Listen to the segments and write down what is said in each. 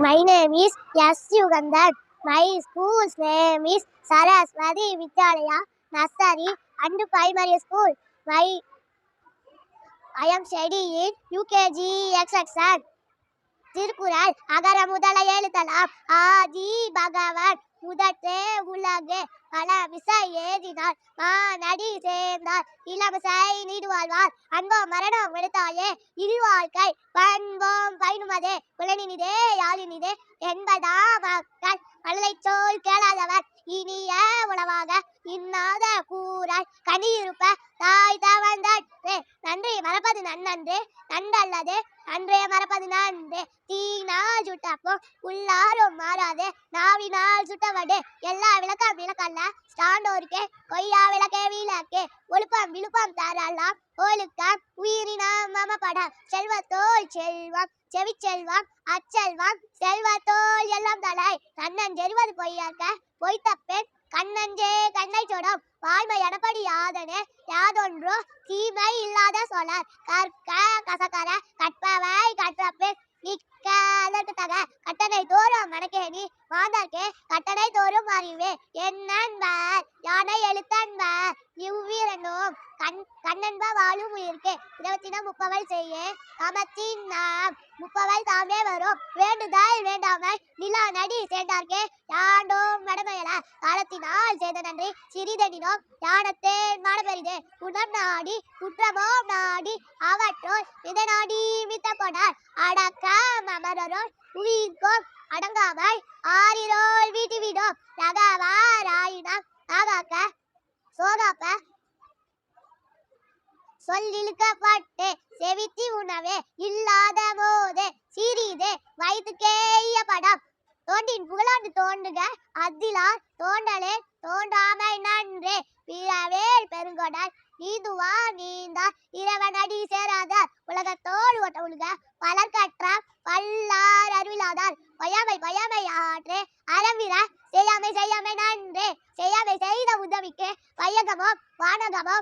My name is S. Yugandhan. My school's name is Saraswati Vidyalaya Nursery and Primary School. My I am studying UKG XXN. Thirukkural. அகர முதல எழுத்தலாம் ஆதி பகவான் முதற்றே உலகு. பல விசை ஏதினார் மானடி சேர்ந்தார். இளவசை நீடுவாழ்வார். அன்போ மரணம் எடுத்தாயே. இல்வாழ்க்கை பண்போம் பயனுமதே குலனினிதே யாழினிதே. என்பதா மக்கள் மழலை சோல் கேளாதவர். இனிய உணவாக இன்னாத கூறாய். கனியிருப்ப தாய் தவந்தே நன்றி மறப்பது நன்னன்று நன்றல்லது நன்றையை மறப்பது நன்று. தீனால் சுட்டப்போ உள்ளாரும் மாறாதே நாவினால் சுட்டவடு. எல்லா விளக்கம் விளக்கல்ல ஸ்டாண்டோருக்கே கொய்யா விளக்கே விளக்கே. ஒழுப்பம் விழுப்பம் தரலாம் ஒழுக்கம் மம படம் செல்வத்தோல் செல்வம் செவிச்செல்வம் அச்செல்வம் செல்வத்தோல் தோறும் மணக்கேணி கட்டளை தோறும் அறிவே என்னன்பார் யானை எழுத்தன்பர் இவ்விரண்டும் கண் கண்ணன்ப வாழும் உயிர்க்கு. இருபத்தினம் முப்பவள் செய்ய காமத்தின் நாம் முப்பவள் தாமே வரும். வேண்டுதல் வேண்டாமை நிலா நடி சேர்ந்தார்க்கே யாண்டோ காலத்தினால் செய்த நன்றி. சிறிதனினோம் யானத்தேன் மாடபெரிதே குணம் நாடி குற்றமோம் நாடி அவற்றோர் மித நாடி மித்த போனார் அடக்க அமரரோர் உயிர்க்கும் அடங்காமல் ஆரிரோல் வீட்டு விடும் ரகவாராயினம் ஆகாக்க சோகாப்ப சொல்லிழுக்கப்பட்டு செவித்தி உணவே இல்லாத போதே சிறிதே வயிற்றுக்கேய படம். தோண்டின் புகழாண்டு தோன்றுக. அத்திலார் தோண்டலே தோன்றாமை நன்றே. பிறவேல் பெருங்கொடர் நீந்துவா நீந்தா இறைவன் அடி சேராதார் உலகத்தோடு ஒட்ட உலக பலர் கற்ற பல்லார் அறிவிலாதார் பயாமை பயாமை ஆற்றே. அறவிர செய்யாமை செய்யாமை நன்றே. செய்யாமை செய்த உதவிக்கு. பையகமோ வானகமோ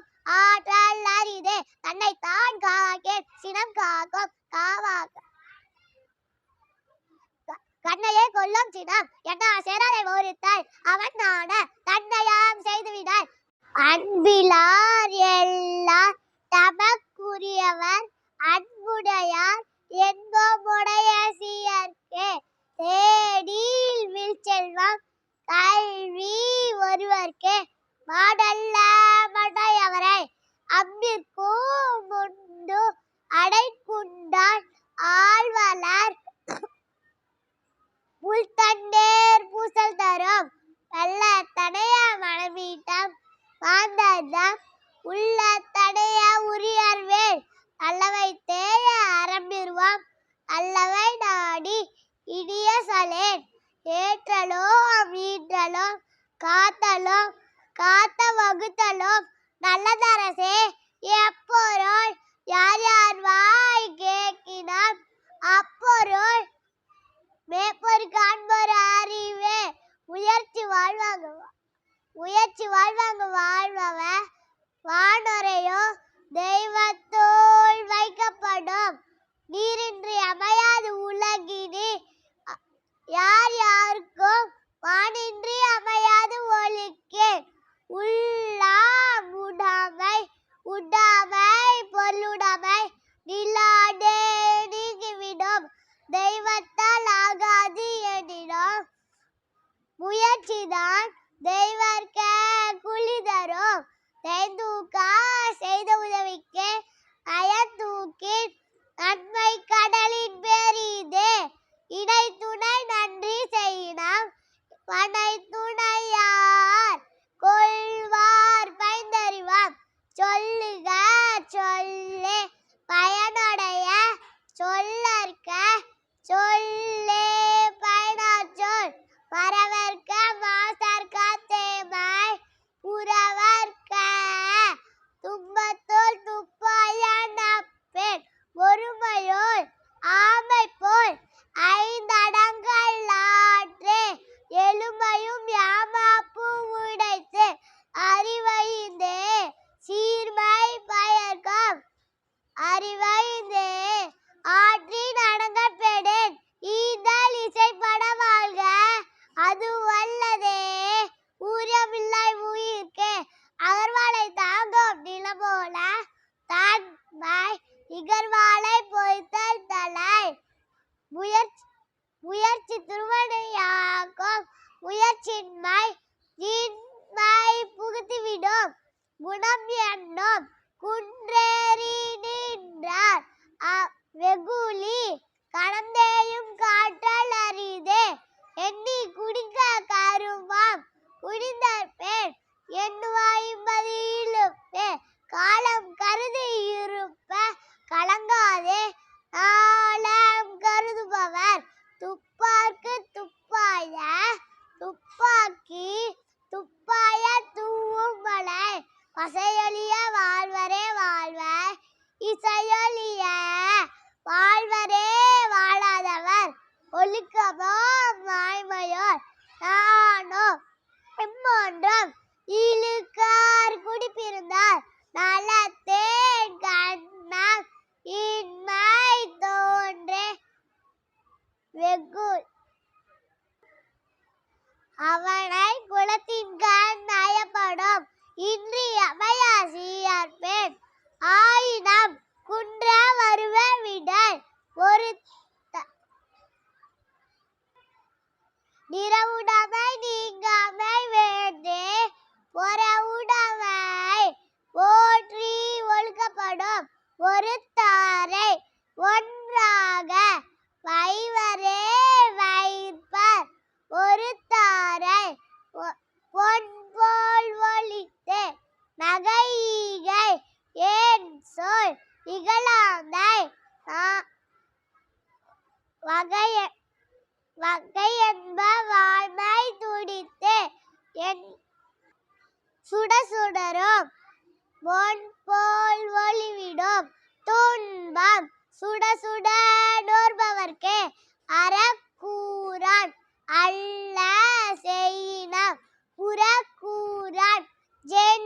அண்ணா என்ன சேராதை ஒருத்தாய் அவன் நாட தன்னையாம் செய்துவிடார். அன்பிலார் எல்லார் தமக்குரியவர். அன்புடையார் என்போமுடைய சீயர்க்கே. தேடில் வில் செல்வம் கல்வி ஒருவர்க்கே. மாடல்ல மடையவரை அம்பிற்கும் முண்டு அடைக்குண்டான் ஆழ்வலர் புல்தண்டேர் பூசல் தரும். நல்ல தடைய மனமீட்டம் மாந்தம் உள்ள தடைய உரியர்வேல். அல்லவை தேய அறம்பிருவாம். அல்லவை நாடி இனிய சலேன் ஏற்றலோ மீன்றலோ காத்தலோ காத்த வகுத்தலோ நல்லதரசே எப்பொருள் யார் யார் வாய் கேட்கினான் அப்பொருள் மேப்பொரு காண்போர் அறிவே. முயற்சி வாழ்வாங்க முயற்சி வாழ்வாங்க வாழ்பவ வானொரையோ தெய்வத்தோல் வைக்கப்படும். நீரின்றி அமையாது உலகினி. யார் யாருக்கும் வானின் ಕಿದಾನ್ ದೈವರ್ಕೆ ಕುಳಿದರು ತೆಂದೂಕ குணம் என்னும் குன்றேறி நின்றார். வெகுளி கடந்தேயும் காற்றல் அரிதே எண்ணி குடிக்க கருமாம் கருவாம் குடிந்தற்பேன் எண்ணுவாய்மதி இழுப்பே காலம் கருதி இருப்ப கலங்காதே காலம் கருதுபவர் துப்பார்க்கு துப்பாய துப்பாக்கி துப்பா pasé சுட சுடரும். பொன் போல் ஒளிவிடும். துன்பம் சுட சுட நோர்பவர்க்கே அறக்கூறான் அல்ல செய்யினான் புறக்கூறான் ஜென்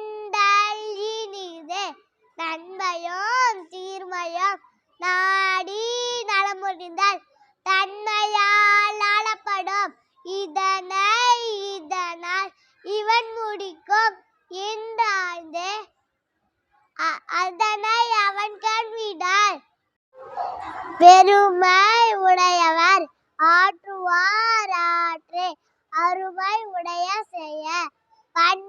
பெருமை உடையவர் ஆற்றுவார் ஆற்றே அருமை உடைய செய்ய பண்